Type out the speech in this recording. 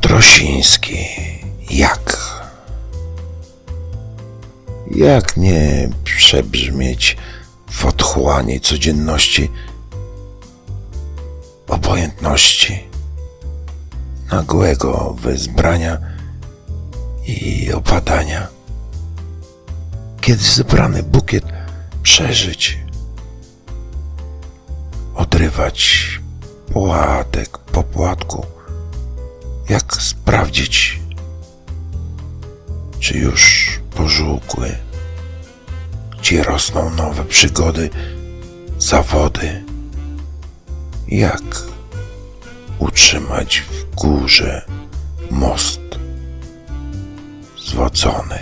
Piotr. Jak? Jak nie przebrzmieć w otchłanie codzienności, obojętności, nagłego wezbrania i opadania? Kiedy zebrany bukiet przeżyć, odrywać płatek po płatku, jak sprawdzić, czy już pożółkły, gdzie rosną nowe przygody, zawody, jak utrzymać w górze most zwodzony.